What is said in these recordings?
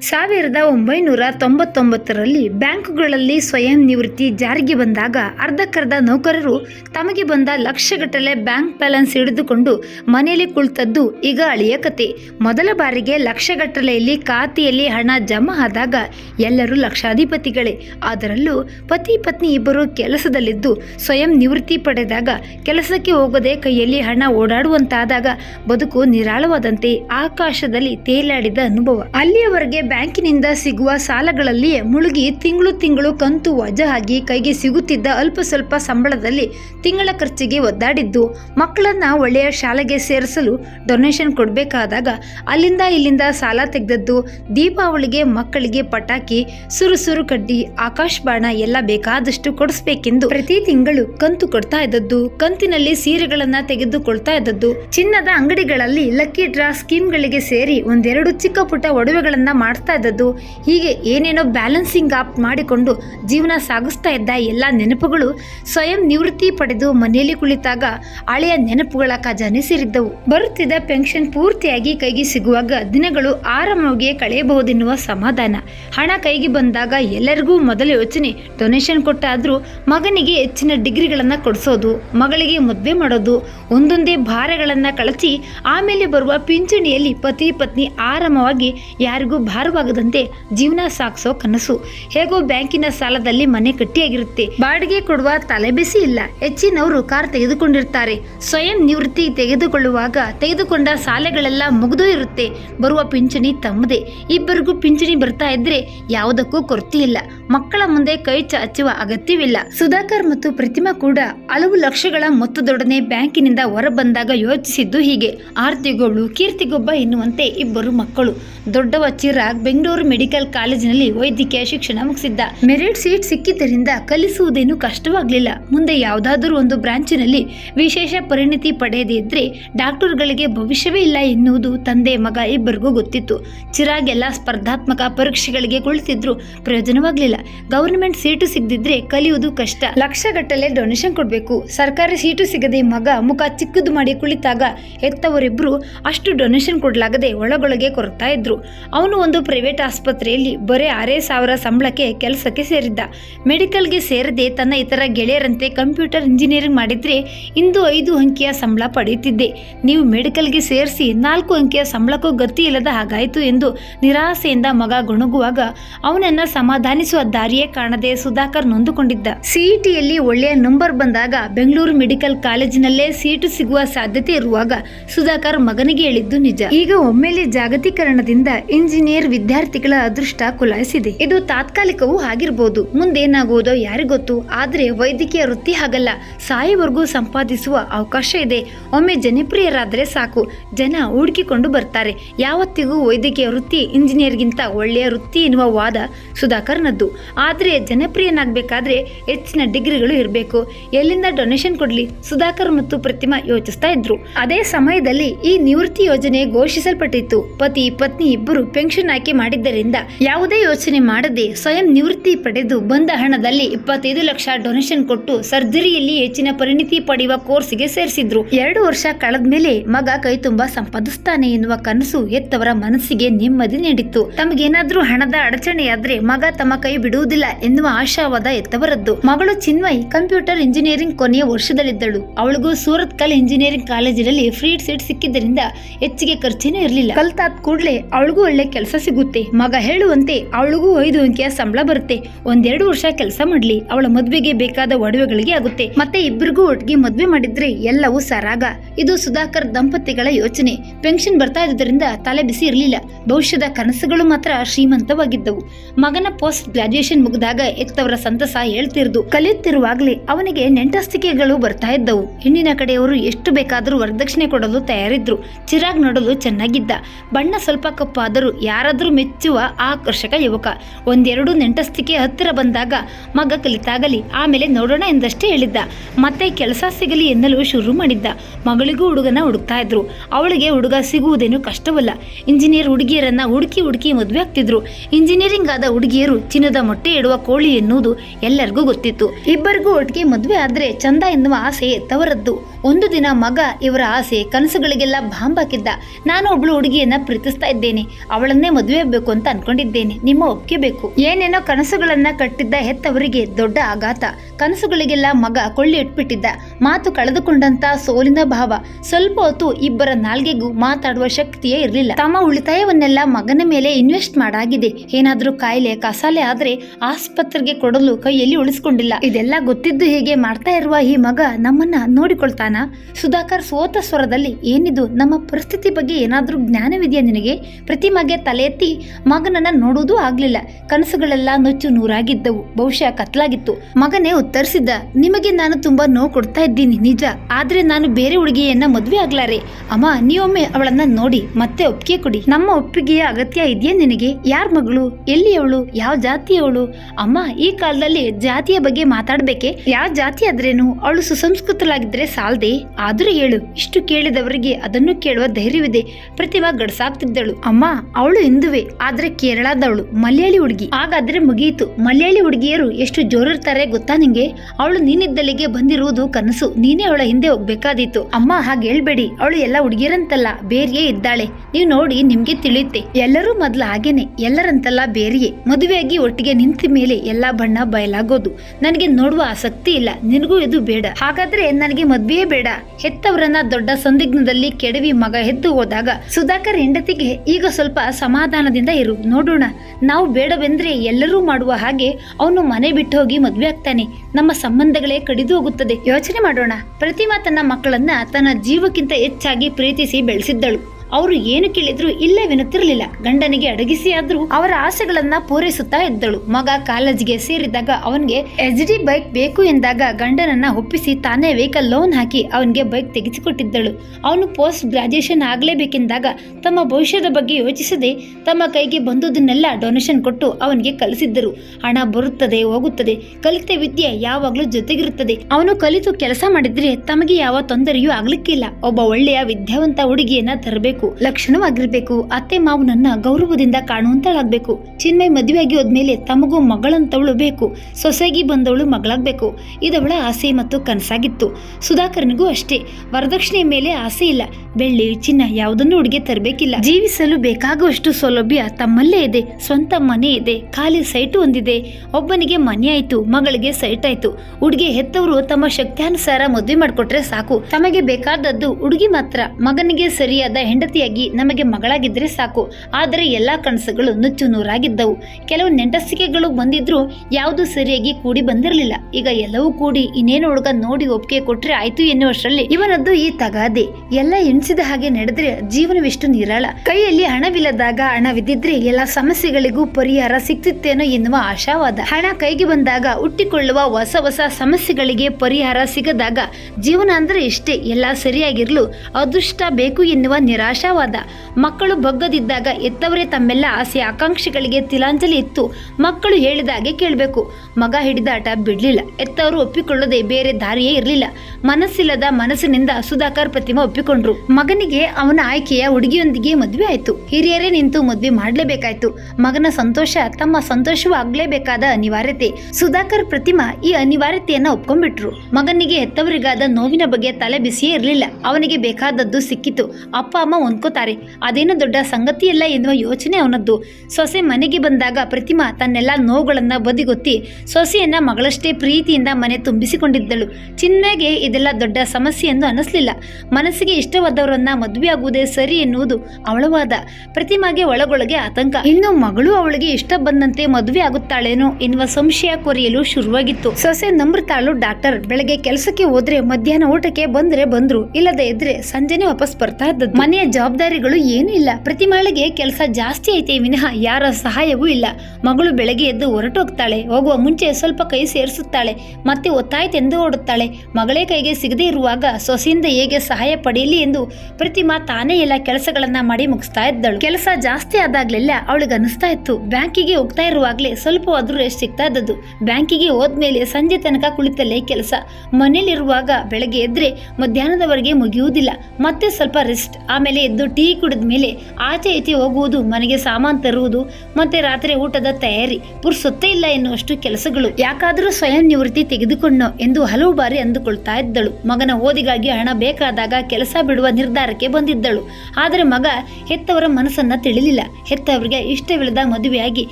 ಸಾವಿರದ ಒಂಬೈನೂರ ತೊಂಬತ್ತೊಂಬತ್ತರಲ್ಲಿ ಬ್ಯಾಂಕುಗಳಲ್ಲಿ ಸ್ವಯಂ ನಿವೃತ್ತಿ ಜಾರಿಗೆ ಬಂದಾಗ ಅರ್ಧಕ್ಕರ್ಧ ನೌಕರರು ತಮಗೆ ಬಂದ ಲಕ್ಷಗಟ್ಟಲೆ ಬ್ಯಾಂಕ್ ಬ್ಯಾಲೆನ್ಸ್ ಹಿಡಿದುಕೊಂಡು ಮನೆಯಲ್ಲಿ ಕುಳಿತದ್ದು ಈಗ ಅಳಿಯ ಕತೆ. ಮೊದಲ ಬಾರಿಗೆ ಲಕ್ಷಗಟ್ಟಲೆಯಲ್ಲಿ ಖಾತೆಯಲ್ಲಿ ಹಣ ಜಮಾ ಆದಾಗ ಎಲ್ಲರೂ ಲಕ್ಷಾಧಿಪತಿಗಳೇ. ಅದರಲ್ಲೂ ಪತಿ ಪತ್ನಿ ಇಬ್ಬರು ಕೆಲಸದಲ್ಲಿದ್ದು ಸ್ವಯಂ ನಿವೃತ್ತಿ ಪಡೆದಾಗ ಕೆಲಸಕ್ಕೆ ಹೋಗದೆ ಕೈಯಲ್ಲಿ ಹಣ ಓಡಾಡುವಂತಾದಾಗ ಬದುಕು ನಿರಾಳವಾದಂತೆ ಆಕಾಶದಲ್ಲಿ ತೇಲಾಡಿದ ಅನುಭವ. ಅಲ್ಲಿಯವರೆಗೆ ಬ್ಯಾಂಕಿನಿಂದ ಸಿಗುವ ಸಾಲಗಳಲ್ಲಿಯೇ ಮುಳುಗಿ ತಿಂಗಳು ತಿಂಗಳು ಕಂತು ವಜಾಗಿ ಕೈಗೆ ಸಿಗುತ್ತಿದ್ದ ಅಲ್ಪ ಸ್ವಲ್ಪ ಸಂಬಳದಲ್ಲಿ ತಿಂಗಳ ಖರ್ಚಿಗೆ ಒದ್ದಾಡಿದ್ದು, ಮಕ್ಕಳನ್ನ ಒಳ್ಳೆಯ ಶಾಲೆಗೆ ಸೇರಿಸಲು ಡೊನೇಷನ್ ಕೊಡಬೇಕಾದಾಗ ಅಲ್ಲಿಂದ ಇಲ್ಲಿಂದ ಸಾಲ ತೆಗೆದದ್ದು ದೀಪಾವಳಿಗೆ ಮಕ್ಕಳಿಗೆ ಪಟಾಕಿ, ಸುರುಸುರು ಕಡ್ಡಿ, ಆಕಾಶ ಬಾಣ ಎಲ್ಲ ಬೇಕಾದಷ್ಟು ಕೊಡಿಸ್ಬೇಕೆಂದು ಪ್ರತಿ ತಿಂಗಳು ಕಂತು ಕೊಡ್ತಾ ಇದ್ದದ್ದು, ಕಂತಿನಲ್ಲಿ ಸೀರೆಗಳನ್ನ ತೆಗೆದುಕೊಳ್ತಾ ಇದ್ದದ್ದು. ಚಿನ್ನದ ಅಂಗಡಿಗಳಲ್ಲಿ ಲಕ್ಕಿ ಡ್ರಾ ಸ್ಕೀಮ್ಗಳಿಗೆ ಸೇರಿ ಒಂದೆರಡು ಚಿಕ್ಕ ಪುಟ್ಟ ಒಡವೆಗಳನ್ನ ಮಾಡ್ತಾ ಇದ್ದದ್ದು, ಹೀಗೆ ಏನೇನೋ ಬ್ಯಾಲೆನ್ಸಿಂಗ್ ಆಪ್ ಮಾಡಿಕೊಂಡು ಜೀವನ ಸಾಗಿಸ್ತಾ ಇದ್ದ ಎಲ್ಲ ನೆನಪುಗಳು ಸ್ವಯಂ ನಿವೃತ್ತಿ ಪಡೆದು ಮನೆಯಲ್ಲಿ ಕುಳಿತಾಗ ಹಳೆಯ ನೆನಪುಗಳ ಖಜಾನೆ ಸೇರಿದ್ದವು ಬರುತ್ತಿದ್ದ ಪೆನ್ಷನ್ ಪೂರ್ತಿಯಾಗಿ ಕೈಗೆ ಸಿಗುವಾಗ ದಿನಗಳು ಆರಾಮವಾಗಿ ಕಳೆಯಬಹುದೆನ್ನುವ ಸಮಾಧಾನ. ಹಣ ಕೈಗೆ ಬಂದಾಗ ಎಲ್ಲರಿಗೂ ಮೊದಲ ಯೋಚನೆ ಡೊನೇಷನ್ ಕೊಟ್ಟಾದರೂ ಮಗನಿಗೆ ಹೆಚ್ಚಿನ ಡಿಗ್ರಿಗಳನ್ನು ಕೊಡಿಸೋದು, ಮಗಳಿಗೆ ಮದುವೆ ಮಾಡೋದು, ಒಂದೊಂದೇ ಭಾರಗಳನ್ನು ಕಳಚಿ ಆಮೇಲೆ ಬರುವ ಪಿಂಚಣಿಯಲ್ಲಿ ಪತಿ ಪತ್ನಿ ಆರಾಮವಾಗಿ ಯಾರಿಗೂ ಭಾರವಾಗದಂತೆ ಜೀವನ ಸಾಗಿಸೋ ಕನಸು. ಹೇಗೋ ಬ್ಯಾಂಕಿನ ಸಾಲದಲ್ಲಿ ಮನೆ ಕಟ್ಟಿಯಾಗಿರುತ್ತೆ. ಬಾಡಿಗೆ ಕೊಡುವ ತಲೆಬಿಸಿ ಇಲ್ಲ. ಹೆಚ್ಚಿನವರು ಕಾರ್ ತೆಗೆದುಕೊಂಡಿರ್ತಾರೆ. ಸ್ವಯಂ ನಿವೃತ್ತಿ ತೆಗೆದುಕೊಳ್ಳುವಾಗ ತೆಗೆದುಕೊಂಡ ಸಾಲೆಗಳೆಲ್ಲ ಮುಗಿದು ಇರುತ್ತೆ. ಬರುವ ಪಿಂಚಣಿ ತಮ್ಮದೇ. ಇಬ್ಬರಿಗೂ ಪಿಂಚಣಿ ಬರ್ತಾ ಇದ್ರೆ ಯಾವುದಕ್ಕೂ ಕೊರತೆ ಇಲ್ಲ. ಮಕ್ಕಳ ಮುಂದೆ ಕೈ ಚಾಚುವ ಅಗತ್ಯವಿಲ್ಲ. ಸುಧಾಕರ್ ಮತ್ತು ಪ್ರತಿಮಾ ಕೂಡ ಹಲವು ಲಕ್ಷಗಳ ಮೊತ್ತದೊಡನೆ ಬ್ಯಾಂಕಿನಿಂದ ಹೊರಬಂದಾಗ ಯೋಚಿಸಿದ್ದು ಹೀಗೆ. ಆರ್ತಿಗೊಬ್ಬಳು ಕೀರ್ತಿಗೊಬ್ಬ ಎನ್ನುವಂತೆ ಇಬ್ಬರು ಮಕ್ಕಳು. ದೊಡ್ಡವ ಚಿರಾಗ್ ಬೆಂಗಳೂರು ಮೆಡಿಕಲ್ ಕಾಲೇಜಿನಲ್ಲಿ ವೈದ್ಯಕೀಯ ಶಿಕ್ಷಣ ಮುಗಿಸಿದ್ದ. ಮೆರಿಟ್ ಸೀಟ್ ಸಿಕ್ಕಿದ್ದರಿಂದ ಕಲಿಸುವುದೇನು ಕಷ್ಟವಾಗಲಿಲ್ಲ. ಮುಂದೆ ಯಾವುದಾದರೂ ಒಂದು ಬ್ರಾಂಚಿನಲ್ಲಿ ವಿಶೇಷ ಪರಿಣಿತಿ ಪಡೆಯದೇ ಇದ್ರೆ ಡಾಕ್ಟರ್ಗಳಿಗೆ ಭವಿಷ್ಯವೇ ಇಲ್ಲ ಎನ್ನುವುದು ತಂದೆ ಮಗ ಇಬ್ಬರಿಗೂ ಗೊತ್ತಿತ್ತು. ಚಿರಾಗ್ ಎಲ್ಲ ಸ್ಪರ್ಧಾತ್ಮಕ ಪರೀಕ್ಷೆಗಳಿಗೆ ಕುಳಿತಿದ್ರು. ಪ್ರಯೋಜನವಾಗ್ಲಿಲ್ಲ. ಗವರ್ನಮೆಂಟ್ ಸೀಟು ಸಿಗದಿದ್ರೆ ಕಲಿಯುವುದು ಕಷ್ಟ. ಲಕ್ಷಗಟ್ಟಲೆ ಡೊನೇಷನ್ ಕೊಡಬೇಕು. ಸರ್ಕಾರಿ ಸೀಟು ಸಿಗದೆ ಮಗ ಮುಖ ಚಿಕ್ಕದು ಮಾಡಿ ಕುಳಿತಾಗ ಹೆತ್ತವರಿಬ್ಬರು ಅಷ್ಟು ಡೊನೇಷನ್ ಕೊಡಲಾಗದೆ ಒಳಗೊಳಗೆ ಕೊರತಾ ಇದ್ರು. ಅವನು ಒಂದು ಪ್ರೈವೇಟ್ ಆಸ್ಪತ್ರೆಯಲ್ಲಿ ಬರೇ ಆರೇ ಸಾವಿರ ಸಂಬಳಕ್ಕೆ ಕೆಲಸಕ್ಕೆ ಸೇರಿದ್ದ. ಮೆಡಿಕಲ್ಗೆ ಸೇರದೆ ತನ್ನ ಇತರ ಗೆಳೆಯರಂತೆ ಕಂಪ್ಯೂಟರ್ ಇಂಜಿನಿಯರಿಂಗ್ ಮಾಡಿದ್ರೆ ಇಂದು ಐದು ಅಂಕಿಯ ಸಂಬಳ ಪಡೆಯುತ್ತಿದ್ದೆ. ನೀವು ಮೆಡಿಕಲ್ಗೆ ಸೇರಿಸಿ ನಾಲ್ಕು ಅಂಕಿಯ ಸಂಬಳಕ್ಕೂ ಗತಿ ಇಲ್ಲದ ಹಾಗಾಯಿತು ಎಂದು ನಿರಾಸೆಯಿಂದ ಮಗ ಗೊಣಗುವಾಗ ಅವನನ್ನ ಸಮಾಧಾನಿಸುವ ದಾರಿಯೇ ಕಾಣದೆ ಸುಧಾಕರ್ ನೊಂದುಕೊಂಡಿದ್ದ. ಸಿಇಟಿಯಲ್ಲಿ ಒಳ್ಳೆಯ ನಂಬರ್ ಬಂದಾಗ ಬೆಂಗಳೂರು ಮೆಡಿಕಲ್ ಕಾಲೇಜಿನಲ್ಲೇ ಸೀಟು ಸಿಗುವ ಸಾಧ್ಯತೆ ಇರುವಾಗ ಸುಧಾಕರ್ ಮಗನಿಗೆ ಹೇಳಿದ್ದು ನಿಜ. ಈಗ ಒಮ್ಮೆಲೆ ಜಾಗತೀಕರಣದಿಂದ ಇಂಜಿನಿಯರ್ ವಿದ್ಯಾರ್ಥಿಗಳ ಅದೃಷ್ಟ ಕುಲಾಯಿಸಿದೆ. ಇದು ತಾತ್ಕಾಲಿಕವೂ ಆಗಿರ್ಬೋದು. ಮುಂದೇನಾಗುವುದೋ ಯಾರಿಗೊತ್ತು ಆದ್ರೆ ವೈದ್ಯಕೀಯ ವೃತ್ತಿ ಹಾಗಲ್ಲ. ಸಾಯಿವರೆಗೂ ಸಂಪಾದಿಸುವ ಅವಕಾಶ ಇದೆ. ಒಮ್ಮೆ ಜನಪ್ರಿಯರಾದರೆ ಸಾಕು. ಜನ ಹುಡುಕಿಕೊಂಡು ಬರ್ತಾರೆ. ಯಾವತ್ತಿಗೂ ವೈದ್ಯಕೀಯ ವೃತ್ತಿ ಇಂಜಿನಿಯರ್ಗಿಂತ ಒಳ್ಳೆಯ ವೃತ್ತಿ ಎನ್ನುವ ವಾದ ಸುಧಾಕರ್ನದ್ದು. ಆದರೆ ಜನಪ್ರಿಯನಾಗಬೇಕಾದ್ರೆ ಹೆಚ್ಚಿನ ಡಿಗ್ರಿಗಳು ಇರಬೇಕು. ಎಲ್ಲಿಂದ ಡೊನೇಷನ್ ಕೊಡ್ಲಿ? ಸುಧಾಕರ್ ಮತ್ತು ಪ್ರತಿಮಾ ಯೋಚಿಸ್ತಾ ಇದ್ರು. ಅದೇ ಸಮಯದಲ್ಲಿ ಈ ನಿವೃತ್ತಿ ಯೋಜನೆ ಘೋಷಿಸಲ್ಪಟ್ಟಿತ್ತು. ಪತಿ, ಪತ್ನಿ ಇಬ್ಬರು ಪೆನ್ಷನ್ ಆಯ್ಕೆ ಮಾಡಿದ್ದರಿಂದ ಯಾವುದೇ ಯೋಚನೆ ಮಾಡದೆ ಸ್ವಯಂ ನಿವೃತ್ತಿ ಪಡೆದು ಬಂದ ಹಣದಲ್ಲಿ ಇಪ್ಪತ್ತೈದು ಲಕ್ಷ ಡೊನೇಷನ್ ಕೊಟ್ಟು ಸರ್ಜರಿಯಲ್ಲಿ ಹೆಚ್ಚಿನ ಪರಿಣಿತಿ ಪಡೆಯುವ ಕೋರ್ಸ್ಗೆ ಸೇರಿಸಿದ್ರು. ಎರಡು ವರ್ಷ ಕಳೆದ ಮೇಲೆ ಮಗ ಕೈ ತುಂಬಾ ಸಂಪಾದಿಸ್ತಾನೆ ಎನ್ನುವ ಕನಸು ಎತ್ತವರ ಮನಸ್ಸಿಗೆ ನೆಮ್ಮದಿ ನೀಡಿತ್ತು. ತಮಗೇನಾದ್ರೂ ಹಣದ ಅಡಚಣೆಯಾದ್ರೆ ಮಗ ತಮ್ಮ ಕೈ ಬಿಡುವುದಿಲ್ಲ ಎನ್ನುವ ಆಶಾವಾದ ಎತ್ತವರದ್ದು. ಮಗಳು ಚಿನ್ಮಯ್ ಕಂಪ್ಯೂಟರ್ ಇಂಜಿನಿಯರಿಂಗ್ ಕೊನೆಯ ವರ್ಷದಲ್ಲಿದ್ದಳು. ಅವಳಿಗೂ ಸೂರತ್ ಕಲ್ ಇಂಜಿನಿಯರಿಂಗ್ ಕಾಲೇಜಿನಲ್ಲಿ ಫ್ರೀ ಸೀಟ್ ಸಿಕ್ಕಿದ್ದರಿಂದ ಹೆಚ್ಚಿಗೆ ಖರ್ಚೇನೂ ಇರಲಿಲ್ಲ. ಕಲ್ತಾದ ಕೂಡಲೇ ಅವಳಿಗೂ ಒಳ್ಳೆ ಕೆಲಸ ಸಿಗುತ್ತೆ. ಮಗ ಹೇಳುವಂತೆ ಅವಳಿಗೂ ಐದು ಅಂಕಿಯ ಸಂಬಳ ಬರುತ್ತೆ. ಒಂದೆರಡು ವರ್ಷ ಕೆಲಸ ಮಾಡಲಿ. ಅವಳ ಮದುವೆಗೆ ಬೇಕಾದ ಒಡವೆಗಳಿಗೆ ಆಗುತ್ತೆ. ಮತ್ತೆ ಇಬ್ಬರಿಗೂ ಒಟ್ಟಿಗೆ ಮದುವೆ ಮಾಡಿದ್ರೆ ಎಲ್ಲವೂ ಸರಾಗ. ಇದು ಸುಧಾಕರ್ ದಂಪತಿಗಳ ಯೋಚನೆ. ಪೆನ್ಷನ್ ಬರ್ತಾ ಇದ್ದರಿಂದ ತಲೆ ಬಿಸಿ ಇರಲಿಲ್ಲ. ಭವಿಷ್ಯದ ಕನಸುಗಳು ಮಾತ್ರ ಶ್ರೀಮಂತವಾಗಿದ್ದವು. ಮಗನ ಪೋಸ್ಟ್ ಗ್ರಾಜುಯೇಷನ್ ಮುಗಿದಾಗ ಎತ್ತವರ ಸಂತಸ ಹೇಳ್ತಿರ್ದು. ಕಲಿಯುತ್ತಿರುವಾಗಲೇ ಅವನಿಗೆ ನೆಂಟಸ್ತಿಕೆಗಳು ಬರ್ತಾ ಇದ್ದವು. ಹೆಣ್ಣಿನ ಕಡೆಯವರು ಎಷ್ಟು ಬೇಕಾದರೂ ವರದಕ್ಷಿಣೆ ಕೊಡಲು ತಯಾರಿದ್ರು. ಚಿರಾಗ್ ನೋಡಲು ಚೆನ್ನಾಗಿದ್ದ. ಬಣ್ಣ ಸ್ವಲ್ಪ ಕಪ್ಪಾದರೂ ಯಾರಾದರೂ ಮೆಚ್ಚುವ ಆಕರ್ಷಕ ಯುವಕ. ಒಂದೆರಡು ನೆಂಟಸ್ತಿಕೆ ಹತ್ತಿರ ಬಂದಾಗ ಮಗ ಕಲಿತಾಗಲಿ, ಆಮೇಲೆ ನೋಡೋಣ ಎಂದಷ್ಟೇ ಹೇಳಿದ್ದ. ಮತ್ತೆ ಕೆಲಸ ಸಿಗಲಿ ಎನ್ನಲು ಶುರು ಮಾಡಿದ್ದ. ಮಗಳಿಗೂ ಹುಡುಗನ ಹುಡುಕ್ತಾ ಇದ್ರು. ಅವಳಿಗೆ ಹುಡುಗ ಸಿಗುವುದೇನು ಕಷ್ಟವಲ್ಲ. ಇಂಜಿನಿಯರ್ ಹುಡುಗಿಯರನ್ನ ಹುಡುಕಿ ಹುಡುಕಿ ಮದುವೆ ಆಗ್ತಿದ್ರು. ಇಂಜಿನಿಯರಿಂಗ್ ಆದ ಹುಡುಗಿಯರು ಚಿನ್ನದ ಮೊಟ್ಟೆ ಇಡುವ ಕೋಳಿ ಎನ್ನುವುದು ಎಲ್ಲರಿಗೂ ಗೊತ್ತಿತ್ತು. ಇಬ್ಬರಿಗೂ ಒಟ್ಟಿಗೆ ಮದುವೆ ಆದರೆ ಚಂದ ಎನ್ನುವ ಆಸೆ ಎತ್ತವರದ್ದು ಒಂದು ದಿನ ಮಗ ಇವರ ಆಸೆ ಕನಸುಗಳಿಗೆಲ್ಲ ಬಾಂಬಾಕಿದ್ದ. ನಾನು ಒಬ್ಳು ಹುಡುಗಿಯನ್ನ ಪ್ರೀತಿಸ್ತಾ ಇದ್ದೇನೆ. ಅವಳನ್ನೇ ಮದುವೆ ಬೇಕು ಅಂತ ಅನ್ಕೊಂಡಿದ್ದೇನೆ. ನಿಮ್ಮ ಒಪ್ಪಿಗೆ ಬೇಕು. ಏನೇನೋ ಕನಸುಗಳನ್ನ ಕಟ್ಟಿದ್ದ ಹೆತ್ತವರಿಗೆ ದೊಡ್ಡ ಆಘಾತ. ಕನಸುಗಳಿಗೆಲ್ಲ ಮಗ ಕೊಳ್ಳಿ ಇಟ್ಬಿಟ್ಟಿದ್ದ. ಮಾತು ಕಳೆದುಕೊಂಡಂತ ಸೋಲಿನ ಭಾವ. ಸ್ವಲ್ಪ ಹೊತ್ತು ಇಬ್ಬರ ನಾಲ್ಗೆಗೂ ಮಾತಾಡುವ ಶಕ್ತಿಯೇ ಇರಲಿಲ್ಲ. ತಮ್ಮ ಉಳಿತಾಯವನ್ನೆಲ್ಲ ಮಗನ ಮೇಲೆ ಇನ್ವೆಸ್ಟ್ ಮಾಡಾಗಿದೆ. ಏನಾದ್ರೂ ಕಾಯಿಲೆ, ಕಸಾಲೆ ಆದ್ರೆ ಆಸ್ಪತ್ರೆಗೆ ಕೊಡಲು ಕೈಯಲ್ಲಿ ಉಳಿಸ್ಕೊಂಡಿಲ್ಲ. ಇದೆಲ್ಲ ಗೊತ್ತಿದ್ದು ಹೀಗೆ ಮಾಡ್ತಾ ಇರುವ ಈ ಮಗ ನಮ್ಮನ್ನ ನೋಡಿಕೊಳ್ತಾನ? ಸುಧಾಕರ್ ಸೋತ ಸ್ವರದಲ್ಲಿ ಏನಿದು? ನಮ್ಮ ಪರಿಸ್ಥಿತಿ ಬಗ್ಗೆ ಏನಾದರೂ ಜ್ಞಾನವಿದೆಯಾ ನಿನಗೆ? ಪ್ರತಿಮಗೆ ತಲೆ ಎತ್ತಿ ಮಗನನ್ನ ನೋಡುವುದೂ ಆಗಲಿಲ್ಲ. ಕನಸುಗಳೆಲ್ಲ ನುಚ್ಚು ನೂರಾಗಿದ್ದವು. ಬಹುಶಃ ಕತ್ಲಾಗಿತ್ತು. ಮಗನೇ ಉತ್ತರಿಸಿದ್ದ, ನಿಮಗೆ ನಾನು ತುಂಬಾ ನೋವು ಕೊಡ್ತಾ ಇದ್ದೀನಿ, ನಿಜ. ಆದ್ರೆ ನಾನು ಬೇರೆ ಹುಡುಗಿಯನ್ನ ಮದುವೆ ಆಗ್ಲಾರೆ. ಅಮ್ಮ, ನೀವೊಮ್ಮೆ ಅವಳನ್ನ ನೋಡಿ ಮತ್ತೆ ಒಪ್ಪಿಗೆ ಕೊಡಿ. ನಮ್ಮ ಒಪ್ಪಿಗೆಯ ಅಗತ್ಯ ಇದೆಯಾ ನಿನಗೆ? ಯಾರ ಮಗಳು? ಎಲ್ಲಿ ಅವಳು? ಯಾವ ಜಾತಿಯವಳು ಅಮ್ಮ, ಈ ಕಾಲದಲ್ಲಿ ಜಾತಿಯ ಬಗ್ಗೆ ಮಾತಾಡ್ಬೇಕೆ? ಯಾವ ಜಾತಿ ಆದ್ರೇನು? ಅವಳು ಸುಸಂಸ್ಕೃತಲಾಗಿದ್ರೆ ಸಾಲ್ದೆ. ಆದ್ರೂ ಹೇಳು, ಇಷ್ಟು ಕೇಳಿದವರಿಗೆ ಅದನ್ನು ಕೇಳುವ ಧೈರ್ಯವಿದೆ. ಪ್ರತಿಭಾ ಗಡ್ಸಾಗ್ತಿದ್ದಳು. ಅಮ್ಮ, ಅವಳು ಹಿಂದುವೆ ಆದ್ರೆ ಕೇರಳದವಳು, ಮಲಯಾಳಿ ಹುಡುಗಿ. ಹಾಗಾದ್ರೆ ಮುಗಿಯಿತು. ಮಲಯಾಳಿ ಹುಡುಗಿಯರು ಎಷ್ಟು ಜೋರಿರ್ತಾರೆ ಗೊತ್ತಾ ನಿಂಗೆ? ಅವಳು ನೀನಿದ್ದಲ್ಲಿಗೆ ಬಂದಿರುವುದು ಕನಸು. ನೀನೇ ಅವಳ ಹಿಂದೆ ಹೋಗ್ಬೇಕಾದೀತು. ಅಮ್ಮ, ಹಾಗೆ ಹೇಳ್ಬೇಡಿ. ಅವಳು ಎಲ್ಲ ಹುಡುಗಿಯರಂತಲ್ಲ, ಬೇರೆಯೇ ಇದ್ದಾಳೆ. ನೀವು ನೋಡಿ, ನಿಮ್ಗೆ ತಿಳಿಯುತ್ತೆ. ಎಲ್ಲರೂ ಮೊದ್ಲು ಹಾಗೇನೆ. ಎಲ್ಲರಂತಲ್ಲ ಬೇರೆಯೇ. ಮದುವೆಯಾಗಿ ಒಟ್ಟಿಗೆ ನಿಂತ ಮೇಲೆ ಎಲ್ಲಾ ಬಣ್ಣ ಬಯಲಾಗೋದು. ನನಗೆ ನೋಡುವ ಆಸಕ್ತಿ ಇಲ್ಲ. ನಿನಗೂ ಇದು ಬೇಡ. ಹಾಗಾದ್ರೆ ನನಗೆ ಮದ್ವೆಯೇ ಬೇಡ. ಹೆತ್ತವರನ್ನ ದೊಡ್ಡ ಸಂದಿಗ್ಧದಲ್ಲಿ ಕೆಡವಿ ಮಗ ಎದ್ದು ಹೋದಾಗ, ಸುಧಾಕರ್ ಹೆಂಡತಿಗೆ ಈಗ ಸ್ವಲ್ಪ ಸಮಾಧಾನದಿಂದ ಇರು, ನೋಡೋಣ. ನಾವು ಬೇಡವೆಂದ್ರೆ ಎಲ್ಲರೂ ಮಾಡುವ ಹಾಗೆ ಅವನು ಮನೆ ಬಿಟ್ಟು ಹೋಗಿ ಮದುವೆ ಆಗ್ತಾನೆ. ನಮ್ಮ ಸಂಬಂಧಗಳೇ ಕಡಿದು ಹೋಗುತ್ತದೆ ಯೋಚನೆ ಮಾಡೋಣ. ಪ್ರತಿಮಾ ತನ್ನ ಮಕ್ಕಳನ್ನ ತನ್ನ ಜೀವಕ್ಕಿಂತ ಹೆಚ್ಚಾಗಿ ಪ್ರೀತಿಸಿ ಬೆಳೆಸಿದ್ದಳು. ಅವರು ಏನು ಕೇಳಿದ್ರು ಇಲ್ಲವೆನ್ನುತ್ತಿರಲಿಲ್ಲ. ಗಂಡನಿಗೆ ಅಡಗಿಸಿ ಆದ್ರೂ ಅವರ ಆಸೆಗಳನ್ನ ಪೂರೈಸುತ್ತಾ ಇದ್ದಳು. ಮಗ ಕಾಲೇಜಿಗೆ ಸೇರಿದಾಗ ಅವನಿಗೆ ಎಚ್ ಡಿ ಬೈಕ್ ಬೇಕು ಎಂದಾಗ ಗಂಡನನ್ನ ಒಪ್ಪಿಸಿ ತಾನೇ ವೆಹಿಕಲ್ ಲೋನ್ ಹಾಕಿ ಅವನಿಗೆ ಬೈಕ್ ತೆಗೆಸಿಕೊಟ್ಟಿದ್ದಳು. ಅವನು ಪೋಸ್ಟ್ ಗ್ರಾಜುಯೇಷನ್ ಆಗಲೇಬೇಕೆಂದಾಗ ತಮ್ಮ ಭವಿಷ್ಯದ ಬಗ್ಗೆ ಯೋಚಿಸದೆ ತಮ್ಮ ಕೈಗೆ ಬಂದುದನ್ನೆಲ್ಲ ಡೊನೇಷನ್ ಕೊಟ್ಟು ಅವನಿಗೆ ಕಲಿಸಿದ್ದರು. ಹಣ ಬರುತ್ತದೆ, ಹೋಗುತ್ತದೆ. ಕಲಿತ ವಿದ್ಯೆ ಯಾವಾಗಲೂ ಜೊತೆಗಿರುತ್ತದೆ. ಅವನು ಕಲಿತು ಕೆಲಸ ಮಾಡಿದ್ರೆ ತಮಗೆ ಯಾವ ತೊಂದರೆಯೂ ಆಗ್ಲಿಕ್ಕಿಲ್ಲ. ಒಬ್ಬ ಒಳ್ಳೆಯ ವಿದ್ಯಾವಂತ ಹುಡುಗಿಯನ್ನ ತರಬೇಕು. ಲಕ್ಷಣವಾಗಿರ್ಬೇಕು. ಅತ್ತೆ ಮಾವನನ್ನ ಗೌರವದಿಂದ ಕಾಣುವಂತಳಾಗ್ಬೇಕು ಚಿನ್ಮಯ್ ಮದುವೆಯಾಗಿ ಹೋದ್ಮೇಲೆ ತಮಗೂ ಮಗಳಂತವಳು ಬೇಕು ಸೊಸೆಗಿ ಬಂದವಳು ಮಗಳಾಗ್ಬೇಕು. ಇದವಳ ಆಸೆ ಮತ್ತು ಕನಸಾಗಿತ್ತು. ಸುಧಾಕರ್ನಿಗೂ ಅಷ್ಟೇ. ವರದಕ್ಷಿಣೆ ಮೇಲೆ ಆಸೆ ಇಲ್ಲ. ಬೆಳ್ಳಿ, ಚಿನ್ನ ಯಾವುದನ್ನು ಉಡುಗೆ ತರಬೇಕಿಲ್ಲ. ಜೀವಿಸಲು ಬೇಕಾಗುವಷ್ಟು ಸೌಲಭ್ಯ ತಮ್ಮಲ್ಲೇ ಇದೆ. ಸ್ವಂತ ಮನೆ ಇದೆ. ಖಾಲಿ ಸೈಟು ಹೊಂದಿದೆ ಒಬ್ಬನಿಗೆ ಮನೆ ಆಯ್ತು, ಮಗಳಿಗೆ ಸೈಟ್ ಆಯ್ತು ಉಡುಗೆ ಹೆತ್ತವರು ತಮ್ಮ ಶಕ್ತ್ಯಾನುಸಾರ ಮದುವೆ ಮಾಡಿಕೊಟ್ರೆ ಸಾಕು. ತಮಗೆ ಬೇಕಾದದ್ದು ಹುಡುಗಿ ಮಾತ್ರ. ಮಗನಿಗೆ ಸರಿಯಾದ ಹೆಂಡತಿಯಾಗಿ ನಮಗೆ ಮಗಳಾಗಿದ್ರೆ ಸಾಕು. ಆದರೆ ಎಲ್ಲ ಕನಸುಗಳು ನುಚ್ಚು ನೂರಾಗಿದ್ದವು ಕೆಲವು ನೆಂಟಸಿಕೆಗಳು ಬಂದಿದ್ರು ಯಾವುದು ಸರಿಯಾಗಿ ಕೂಡಿ ಬಂದಿರಲಿಲ್ಲ. ಈಗ ಎಲ್ಲವೂ ಕೂಡಿ ಇನ್ನೇನು ಹುಡುಗ ನೋಡಿ ಒಪ್ಪಿಗೆ ಕೊಟ್ರೆ ಆಯ್ತು ಎನ್ನುವಷ್ಟರಲ್ಲಿ ಇವನದ್ದು ಈ ತಗಾದೆ. ಎಲ್ಲ ಎಣಿಸಿದ ಹಾಗೆ ನಡೆದ್ರೆ ಜೀವನವೆಷ್ಟು ನಿರಾಳ. ಕೈಯಲ್ಲಿ ಹಣವಿಲ್ಲದಾಗ ಹಣವಿದ್ದಿದ್ರೆ ಎಲ್ಲ ಸಮಸ್ಯೆಗಳಿಗೂ ಪರಿಹಾರ ಸಿಕ್ತಿತ್ತೇನೋ ಎನ್ನುವ ಆಶಾವಾದ. ಹಣ ಕೈಗೆ ಬಂದಾಗ, ಹುಟ್ಟಿಕೊಳ್ಳುವ ಹೊಸ ಹೊಸ ಸಮಸ್ಯೆಗಳಿಗೆ ಪರಿಹಾರ ಸಿಗದಾಗ ಜೀವನ ಅಂದ್ರೆ ಇಷ್ಟೇ. ಎಲ್ಲ ಸರಿಯಾಗಿರ್ಲು, ಅದೃಷ್ಟ ಬೇಕು ಎನ್ನುವ ನಿರಾಶಾವಾದ ಮಕ್ಕಳು ಬಗ್ಗದಿದ್ದಾಗ ಎತ್ತವರೇ ತಮ್ಮೆಲ್ಲ ಆಸೆ ಆಕಾಂಕ್ಷೆಗಳಿಗೆ ತಿಲಾಂಜಲಿ ಇತ್ತು. ಮಕ್ಕಳು ಹೇಳಿದಾಗೆ ಕೇಳಬೇಕು. ಮಗ ಹಿಡಿದಾಟ ಬಿಡಲಿಲ್ಲ. ಎತ್ತವರು ಒಪ್ಪಿಕೊಳ್ಳದೆ ಬೇರೆ ದಾರಿಯೇ ಇರಲಿಲ್ಲ. ಮನಸ್ಸಿಲ್ಲದ ಮನಸ್ಸಿನಿಂದ ಸುಧಾಕರ್ ಪ್ರತಿಮಾ ಒಪ್ಪಿಕೊಂಡ್ರು. ಮಗನಿಗೆ ಅವನ ಆಯ್ಕೆಯ ಹುಡುಗಿಯೊಂದಿಗೆ ಮದುವೆ ಆಯ್ತು. ಹಿರಿಯರೇ ನಿಂತು ಮದುವೆ ಮಾಡಲೇಬೇಕಾಯ್ತು. ಮಗನ ಸಂತೋಷ ತಮ್ಮ ಸಂತೋಷವೂ ಆಗ್ಲೇಬೇಕಾದ ಅನಿವಾರ್ಯತೆ. ಸುಧಾಕರ್ ಪ್ರತಿಮಾ ಈ ಅನಿವಾರ್ಯತೆಯನ್ನ ಒಪ್ಕೊಂಡ್ಬಿಟ್ರು. ಮಗನಿಗೆ ಹೆತ್ತವರಿಗಾದ ನೋವಿನ ಬಗ್ಗೆ ತಲೆ ಬಿಸಿಯೇ ಇರಲಿಲ್ಲ. ಅವನಿಗೆ ಬೇಕಾದದ್ದು ಸಿಕ್ಕಿತು. ಅಪ್ಪ, ಅಮ್ಮ ಹೊಂದ್ಕೋತಾರೆ. ಅದೇನು ದೊಡ್ಡ ಸಂಗತಿಯಲ್ಲ ಎನ್ನುವ ಯೋಚನೆ ಅವನದ್ದು. ಸೊಸೆ ಮನೆಗೆ ಬಂದಾಗ ಪ್ರತಿಮಾ ತನ್ನೆಲ್ಲ ನೋವುಗಳನ್ನು ಬದಿಗೊತ್ತಿ ಸೊಸೆಯನ್ನ ಮಗಳಷ್ಟೇ ಪ್ರೀತಿಯಿಂದ ಮನೆ ತುಂಬಿಸಿಕೊಂಡಿದ್ದಳು. ಚಿನ್ಮೆಗೆ ಇದೆಲ್ಲ ದೊಡ್ಡ ಸಮಸ್ಯೆ ಎಂದು ಅನಿಸ್ಲಿಲ್ಲ. ಮನಸ್ಸಿಗೆ ಇಷ್ಟವಾದವರನ್ನ ಮದುವೆಯಾಗುವುದೇ ಸರಿ ಎನ್ನುವುದು ಅವಳವಾದ ಪ್ರತಿಮಾಗೆ ಒಳಗೊಳಗೆ ಆತಂಕ. ಇನ್ನು ಮಗಳು ಅವಳಿಗೆ ಇಷ್ಟ ಬಂದಂತೆ ಮದುವೆ ಆಗುತ್ತಾಳೇನೋ ಎನ್ನುವ ಸಂಶಯ ಕೊರೆಯಲು ಶುರುವಾಗಿತ್ತು. ಸೊಸೆ ನಮ್ರತಾಳು ಡಾಕ್ಟರ್, ಬೆಳಗ್ಗೆ ಕೆಲಸಕ್ಕೆ ಹೋದ್ರೆ ಮಧ್ಯಾಹ್ನ ಊಟಕ್ಕೆ ಬಂದ್ರೆ ಬಂದ್ರು, ಇಲ್ಲದೆ ಇದ್ರೆ ಸಂಜೆನೆ ವಾಪಸ್ ಬರ್ತಾ ಇದ್ದದ್ದು. ಮನೆಯ ಜವಾಬ್ದಾರಿಗಳು ಏನೂ ಇಲ್ಲ. ಪ್ರತಿಮಾಳಿಗೆ ಕೆಲಸ ಜಾಸ್ತಿ ಐತೆ, ವಿನಃ ಯಾರ ಸಹಾಯವೂ ಇಲ್ಲ. ಮಗಳು ಬೆಳಗ್ಗೆ ಎದ್ದು ಹೊರಟೋಗ್ತಾಳೆ. ಹೋಗುವ ಮುಂಚೆ ಸ್ವಲ್ಪ ಕೈ ಸೇರಿಸುತ್ತಾಳೆ. ಮತ್ತೆ ಒತ್ತಾಯ್ತೆಂದು ಓಡುತ್ತಾಳೆ. ಮಗಳೇ ಕೈಗೆ ಸಿಗದೇ ಇರುವಾಗ ಸೊಸೆಯಿಂದ ಹೇಗೆ ಸಹಾಯ ಪಡೆಯಲಿ ಎಂದು ಪ್ರತಿಮಾ ತಾನೇ ಎಲ್ಲ ಕೆಲಸಗಳನ್ನ ಮಾಡಿ ಮುಗಿಸ್ತಾ ಇದ್ದಳು. ಕೆಲಸ ಜಾಸ್ತಿ ಆದಾಗ್ಲೆಲ್ಲ ಅವಳಿಗೆ ಅನಿಸ್ತಾ ಇತ್ತು. ಬ್ಯಾಂಕಿಗೆ ಹೋಗ್ತಾ ಇರುವಾಗಲೇ ಸ್ವಲ್ಪವಾದ್ರೂ ರೆಸ್ಟ್ ಸಿಗ್ತಾ ಇದ್ದದ್ದು. ಬ್ಯಾಂಕಿಗೆ ಹೋದ್ಮೇಲೆ ಸಂಜೆ ತನಕ ಕುಳಿತಲ್ಲೇ ಕೆಲಸ. ಮನೇಲಿರುವಾಗ ಬೆಳಗ್ಗೆ ಎದ್ರೆ ಮಧ್ಯಾಹ್ನದವರೆಗೆ ಮುಗಿಯುವುದಿಲ್ಲ. ಮತ್ತೆ ಸ್ವಲ್ಪ ರೆಸ್ಟ್ ಆಮೇಲೆ ಎದ್ದು ಟೀ ಕುಡಿದ ಮೇಲೆ ಆಚೆ ಈಚೆ ಹೋಗುವುದು, ಮನೆಗೆ ಸಾಮಾನು ತರುವುದು, ಮತ್ತೆ ರಾತ್ರಿ ಊಟದ ತಯಾರಿ. ಪುರ್ಸೊತ್ತೇ ಇಲ್ಲ ಎನ್ನುವಷ್ಟು ಕೆಲಸಗಳು. ಯಾಕಾದರೂ ಸ್ವಯಂ ನಿವೃತ್ತಿ ತೆಗೆದುಕೊಂಡೋ ಎಂದು ಹಲವು ಬಾರಿ ಅಂದುಕೊಳ್ತಾ ಇದ್ದಳು. ಮಗನ ಓದಿಗಾಗಿ ಹಣ ಬೇಕಾದಾಗ ಕೆಲಸ ಬಿಡುವ ನಿರ್ಧಾರಕ್ಕೆ ಬಂದಿದ್ದಳು. ಆದರೆ ಮಗ ಹೆತ್ತವರ ಮನಸ್ಸನ್ನ ತಿಳಿಲಿಲ್ಲ. ಹೆತ್ತವರಿಗೆ ಇಷ್ಟವಿಲ್ಲದ ಮದುವೆಯಾಗಿ